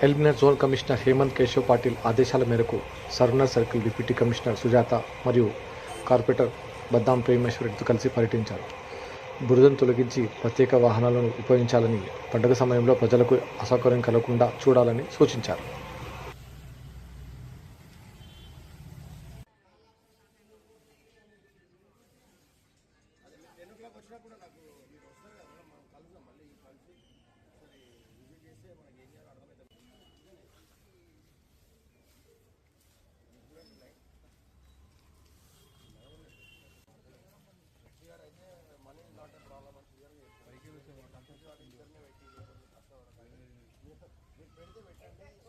హెల్మినర్ zone commissioner Hemant Keshav Patil ఆదేశాల మేరకు సర్వనర్ సర్కిల్ డిప్యూటీ కమిషనర్ సుజాత మరియు కార్పొరేటర్ బద్దాం ప్రేమేశ్వరితో కలిసి పర్యటించారు. బురదను తొలగించి ప్రత్యేక వాహనాలను ఉపయోగించాలని పండుగ సమయంలో ప్రజలకు అసౌకర్యం కలగకుండా చూడాలని సూచించారు. వచ్చినా కూడా నాకు మీరు వస్తారు పెడితే పెట్టండి